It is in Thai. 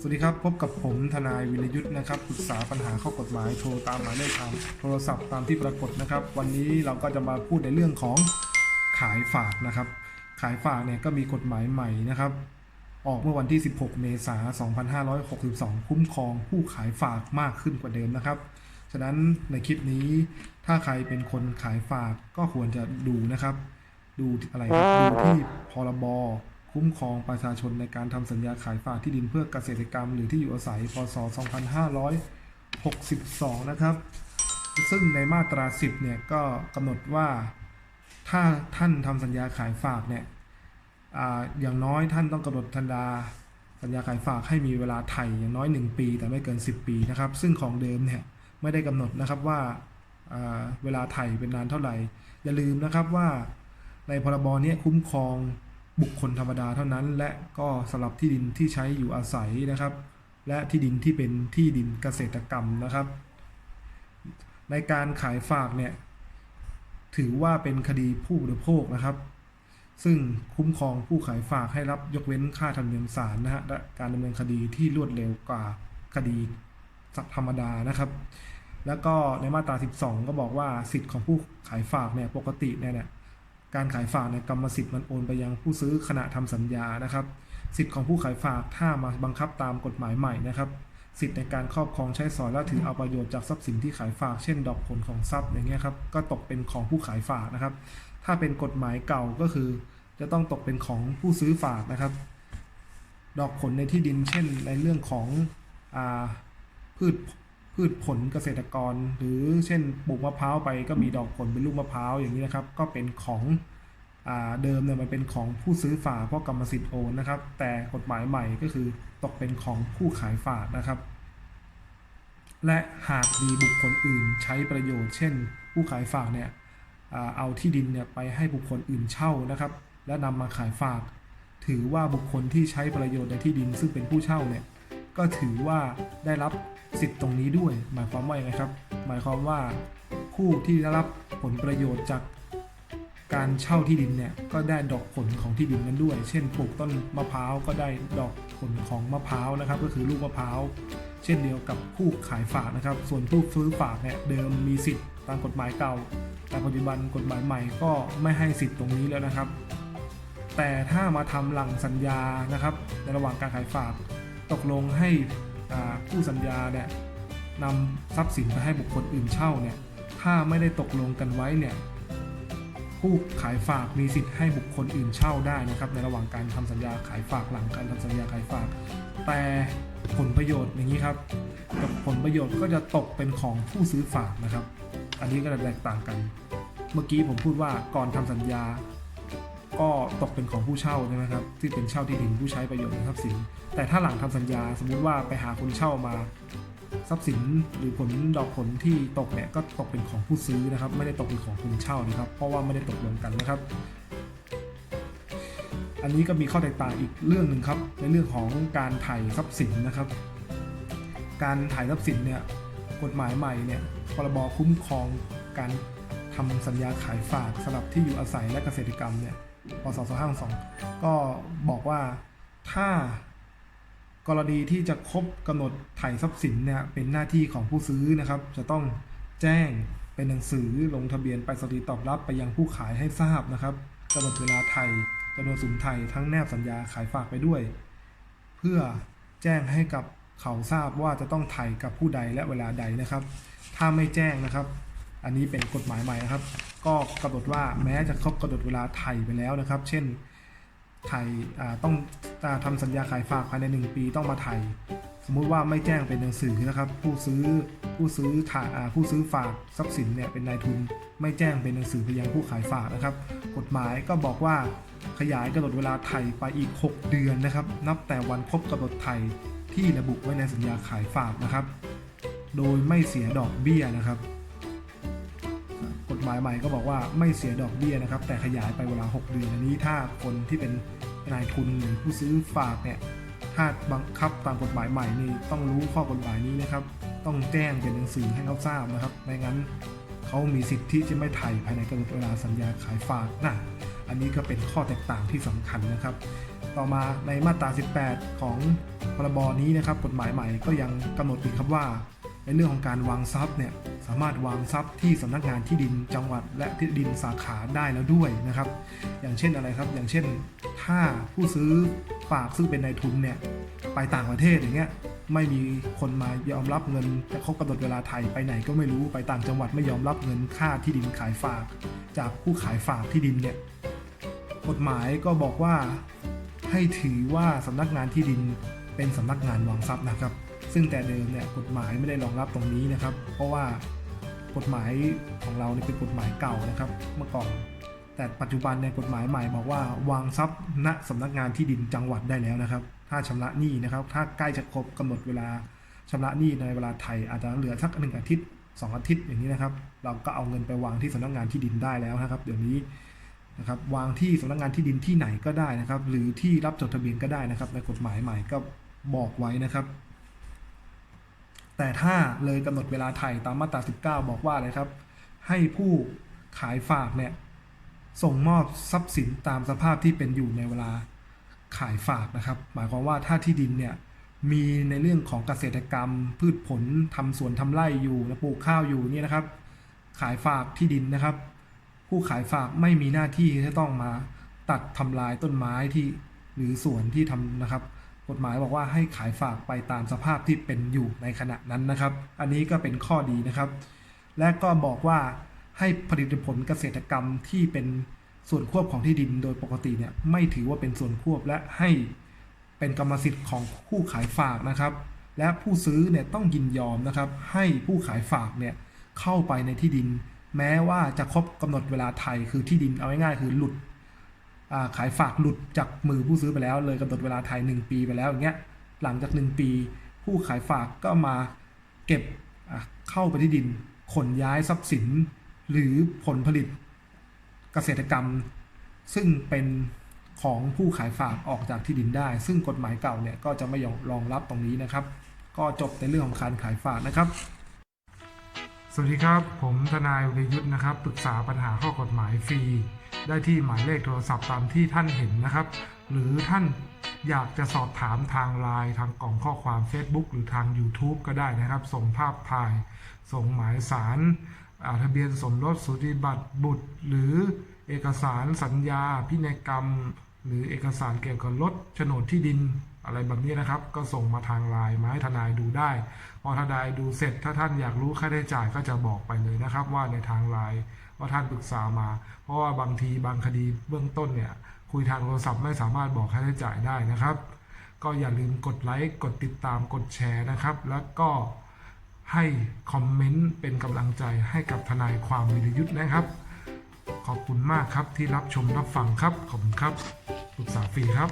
สวัสดีครับ พบกับผมทนายวิรยุทธ์นะครับปรึกษาปัญหาข้อกฎหมายโทรตามหมายเลขทางโทรศัพท์ตามที่ปรากฏนะครับ วันนี้เราก็จะมาพูดในเรื่องของขายฝากนะครับ ขายฝากเนี่ยก็มีกฎหมายใหม่นะครับ ออกเมื่อวันที่ 16 เมษายน 2562 คุ้มครองผู้ขายฝากมากขึ้นกว่าเดิมนะครับ ฉะนั้นในคลิปนี้ถ้าใครเป็นคนขายฝากก็ควรจะดูนะครับ ดูอะไรครับดูที่พรบ คุ้มครองประชาชนในการทำสัญญาขายฝากที่ดินเพื่อเกษตรกรรม หรือที่อยู่อาศัย พศ 2562 นะครับ ซึ่งในมาตรา 10 เนี่ยก็กำหนดว่าถ้าท่านทำสัญญาขายฝากเนี่ยออย่างน้อยท่านต้องกำหนดทันดาสัญญาขายฝากให้มีเวลาไถ่อย่างน้อย 1 ปี แต่ไม่เกิน 10 ปีนะครับ ซึ่งของเดิมเนี่ยไม่ได้กำหนดนะครับว่าาเวลาไถ่เป็นนานเท่าไหร่ อย่าลืมนะครับว่าในพรบเนี้คุ้มครอง บุคคลธรรมดาเท่านั้น และก็สำหรับที่ดินที่ใช้อยู่อาศัยนะครับ และที่ดินที่เป็นที่ดินเกษตรกรรมนะครับ ในการขายฝากเนี่ยถือว่าเป็นคดีผู้บริโภคนะครับ ซึ่งคุ้มครองผู้ขายฝากให้รับยกเว้นค่าธรรมเนียมศาลนะฮะและการดำเนินคดีที่รวดเร็วกว่าคดีธรรมดานะครับ แล้วก็ในมาตรา 12 ก็บอกว่าสิทธิ์ของผู้ขายฝากเนี่ยปกติเนี่ยเนี่ย การขายฝากเนี่ยกรรมสิทธิ์มันโอนไปยังผู้ซื้อขณะทำสัญญานะครับ สิทธิ์ของผู้ขายฝากถ้ามาบังคับตามกฎหมายใหม่นะครับ สิทธิ์ในการครอบครองใช้สอยและถือเอาประโยชน์จากทรัพย์สินที่ขายฝากเช่น ดอกผลของทรัพย์อย่างเงี้ยครับก็ตกเป็นของผู้ขายฝากนะครับ ถ้าเป็นกฎหมายเก่าก็คือ จะต้องตกเป็นของผู้ซื้อฝากนะครับ ดอกผลในที่ดินเช่น ในเรื่องของอพืช พืชผลเกษตรกร หรือเช่นปลูกมะพร้าวไปก็มีดอกผลเป็นลูกมะพร้าวอย่างนี้นะครับ ก็เป็นของอเดิมเนี่ยมันเป็นของผู้ซื้อฝากเพราะกรรมสิทธิ์โอนนะครับ แต่กฎหมายใหม่ก็คือตกเป็นของผู้ขายฝากนะครับ และหากมีบุคคลอื่นใช้ประโยชน์ เช่น ผู้ขายฝากเนี่ยเอาที่ดินเนี่ยไปให้บุคคลอื่นเช่านะครับ และนำมาขายฝาก ถือว่าบุคคลที่ใช้ประโยชน์ในที่ดินซึ่งเป็นผู้เช่าเนี่ยก็ถือว่าได้รับ สิทธิ์ตรงนี้ด้วย หมายความว่าอย่างไรครับ หมายความว่าผู้ที่ได้รับผลประโยชน์จากการเช่าที่ดินเนี่ยก็ได้ดอกผลของที่ดินนั้นด้วย เช่นปลูกต้นมะพร้าวก็ได้ดอกผลของมะพร้าวนะครับ ก็คือลูกมะพร้าวเช่นเดียวกับผู้ขายฝากนะครับ ส่วนผู้ซื้อฝากเนี่ยเดิมมีสิทธิ์ตามกฎหมายเก่า แต่ปัจจุบันกฎหมายใหม่ก็ไม่ให้สิทธิ์ตรงนี้แล้วนะครับ แต่ถ้ามาทำหลังสัญญานะครับ ในระหว่างการขายฝาก ตกลงให้ ผู้สัญญาเนี่ยนำทรัพย์สินไปให้บุคคลอื่นเช่าเนี่ยถ้าไม่ได้ตกลงกันไว้เนี่ยผู้ขายฝากมีสิทธิ์ให้บุคคลอื่นเช่าได้นะครับ ในระหว่างการทำสัญญาขายฝากหลังการทำสัญญาขายฝาก แต่ผลประโยชน์อย่างนี้ครับกับผลประโยชน์ก็จะตกเป็นของผู้ซื้อฝากนะครับ อันนี้ก็จะแตกต่างกัน เมื่อกี้ผมพูดว่าก่อนทำสัญญา ก็ตกเป็นของผู้เช่าใช่ไหมครับที่เป็นเช่าที่ดินผู้ใช้ประโยชน์ทรัพย์สิน แต่ถ้าหลังทำสัญญาสมมุติว่าไปหาคนเช่ามาทรัพย์สินหรือผลดอกผลที่ตกเนี่ยก็ตกเป็นของผู้ซื้อนะครับ ไม่ได้ตกเป็นของคนเช่านะครับ เพราะว่าไม่ได้ตกลงกันนะครับ อันนี้ก็มีข้อแตกต่างอีกเรื่องหนึ่งครับ ในเรื่องของการถ่ายทรัพย์สินนะครับ การถ่ายทรัพย์สินเนี่ยกฎหมายใหม่เนี่ยพรบคุ้มครองการทำสัญญาขายฝากสำหรับที่อยู่อาศัยและเกษตรกรรมเนี่ย พศ2562ก็บอกว่าถ้ากรณีที่จะครบกำหนดถ่ายทรัพย์สินเนี่ยเป็นหน้าที่ของผู้ซื้อนะครับ จะต้องแจ้งเป็นหนังสือลงทะเบียนไปสนีตอบรับไปยังผู้ขายให้ทราบนะครับกำหนดเวลาไทยจำนวนสุนไทยทั้งแนบสัญญาขายฝากไปด้วย เพื่อแจ้งให้กับเขาทราบว่าจะต้องไถ่กับผู้ใดและเวลาใดนะครับ ถ้าไม่แจ้งนะครับ อันนี้เป็นกฎหมายใหม่นะครับ ก็กำหนดว่าแม้จะครบกำหนดเวลาไถ่ไปแล้วนะครับ เช่นไถ่ต้องอ่าทำสัญญาขายฝากภายใน 1 ปีต้องมาไถ่สมมุติว่าไม่แจ้งเป็นหนังสือนะครับ ผู้ซื้อผู้ซื้อถ่าผู้ซื้อฝากทรัพย์สินเนี่ยเป็นนายทุน ไม่แจ้งเป็นหนังสือไปยังผู้ขายฝากนะครับ กฎหมายก็บอกว่าขยายกำหนดเวลาไถ่ไปอีก 6 เดือนนะครับ นับแต่วันครบกำหนดไถ่ที่ระบุไว้ในสัญญาขายฝากนะครับ โดยไม่เสียดอกเบี้ยนะครับ หมายใหม่ก็บอกว่าไม่เสียดอกเบี้ยนะครับ แต่ขยายไปเวลา 6 เดือนอันนี้ถ้าคนที่เป็นนายทุนหรือผู้ซื้อฝากเนี่ยถ้าบังคับตามกฎหมายใหม่นี่ต้องรู้ข้อกฎหมายนี้นะครับ ต้องแจ้งเป็นหนังสือให้เขาทราบนะครับไม่งั้นเขามีสิทธิที่จะไม่ไถ่ภายในกำหนดเวลาสัญญาขายฝากนะอันนี้ก็เป็นข้อแตกต่างที่สำคัญนะครับ ต่อมาในมาตรา 18 ของพรบนี้นะครับ กฎหมายใหม่ก็ยังกำหนดอีกครับว่า ในเรื่องของการวางทรัพย์เนี่ยสามารถวางทรัพย์ที่สำนักงานที่ดินจังหวัด และที่ดินสาขาได้แล้วด้วยนะครับ อย่างเช่นอะไรครับ อย่างเช่น ถ้าผู้ซื้อฝากซึ่งเป็นนายทุนเนี่ยไปต่างประเทศอย่างเงี้ยไม่มีคนมายอมรับเงินแต่เขากำหนดเวลาไทยไปไหนก็ไม่รู้ไปต่างจังหวัดไม่ยอมรับเงินค่าที่ดินขายฝาก จากผู้ขายฝากที่ดินเนี่ยกฎหมายก็บอกว่าให้ถือว่าสำนักงานที่ดินเป็นสำนักงานวางทรัพย์นะครับ ซึ่งแต่เดิมเนี่ยกฎหมายไม่ได้รองรับตรงนี้นะครับ เพราะว่ากฎหมายของเราเนี่ยเป็นกฎหมายเก่านะครับ เมื่อก่อนแต่ปัจจุบันในยกฎหมายใหม่บอกว่าวางทรัพย์ณสำนักงานที่ดินจังหวัดได้แล้วนะครับ ถ้าชำระหนี้นะครับ ถ้าใกล้จะครบกำหนดเวลาชำระหนี้ในเวลาไทยอาจจะเหลือสักหนึ่งอาทิตย์สองอาทิตย์อย่างนี้นะครับ เราก็เอาเงินไปวางที่สำนักงานที่ดินได้แล้วนะครับ เดี๋ยวนี้นะครับวางที่สำนักงานที่ดินที่ไหนก็ได้นะครับ หรือที่รับจดทะเบียนก็ได้นะครับ ในกฎหมายใหม่ก็บอกไว้นะครับ แต่ถ้าเลยกำหนดเวลาไทยตามมาตรา 19 บอกว่าอะไรครับ ให้ผู้ขายฝากเนี่ยส่งมอบทรัพย์สินตามสภาพที่เป็นอยู่ในเวลาขายฝากนะครับ หมายความว่าถ้าที่ดินเนี่ยมีในเรื่องของเกษตรกรรม พืชผลทำสวนทำไร่อยู่และปลูกข้าวอยู่เนี่ยนะครับ ขายฝากที่ดินนะครับ ผู้ขายฝากไม่มีหน้าที่ที่จะต้องมาตัดทำลายต้นไม้ที่หรือสวนที่ทำนะครับ กฎหมายบอกว่าให้ขายฝากไปตามสภาพที่เป็นอยู่ในขณะนั้นนะครับ อันนี้ก็เป็นข้อดีนะครับ และก็บอกว่าให้ผลิตผลเกษตรกรรมที่เป็นส่วนควบของที่ดินโดยปกติเนี่ยไม่ถือว่าเป็นส่วนควบและให้เป็นกรรมสิทธิ์ของผู้ขายฝากนะครับ และผู้ซื้อเนี่ยต้องยินยอมนะครับ ให้ผู้ขายฝากเนี่ยเข้าไปในที่ดิน แม้ว่าจะครบกำหนดเวลาไทยคือที่ดินเอาง่ายๆคือหลุด ขายฝากหลุดจากมือผู้ซื้อไปแล้ว เลยกำหนดเวลาไทย 1 ปีไปแล้วอย่างเงี้ยหลังจาก 1 ปี ผู้ขายฝากก็มาเก็บเข้าไปที่ดินขนย้ายทรัพย์สิน หรือผลผลิตเกษตรกรรม ซึ่งเป็นของผู้ขายฝากออกจากที่ดินได้ ซึ่งกฎหมายเก่าเนี่ยก็จะไม่ยอมรองรับตรงนี้นะครับ ก็จบในเรื่องของการขายฝากนะครับสวัสดีครับ ผมทนายวิรยุทธ์นะครับ ปรึกษาปัญหาข้อกฎหมายฟรี ได้ที่หมายเลขโทรศัพท์ตามที่ท่านเห็นนะครับ หรือท่านอยากจะสอบถามทางไลน์ทางกล่องข้อความ Facebook หรือทาง YouTube ก็ได้นะครับ ส่งภาพถ่าย ส่งหมายสารอ่าทะเบียนสมรสสุติบัตรบุตร หรือเอกสารสัญญา พินัยกรรม หรือเอกสารเกี่ยวกับรถโฉนดที่ดินอะไรแบบนี้นะครับ ก็ส่งมาทางไลน์มาให้ทนายดูได้ พอทนายดูเสร็จถ้าท่านอยากรู้ค่าใช้จ่ายก็จะบอกไปเลยนะครับ ว่าในทางไลน์ ว่าท่านปรึกษามา เพราะว่าบางทีบางคดีเบื้องต้นเนี่ยคุยทางโทรศัพท์ไม่สามารถบอกค่าใช้จ่ายได้นะครับ ก็อย่าลืมกดไลค์กดติดตามกดแชร์นะครับ แล้วก็ให้คอมเมนต์เป็นกำลังใจให้กับทนายความวิรยุทธ์นะครับ ขอบคุณมากครับที่รับชมรับฟังครับขอบคุณครับปรึกษาฟรีครับ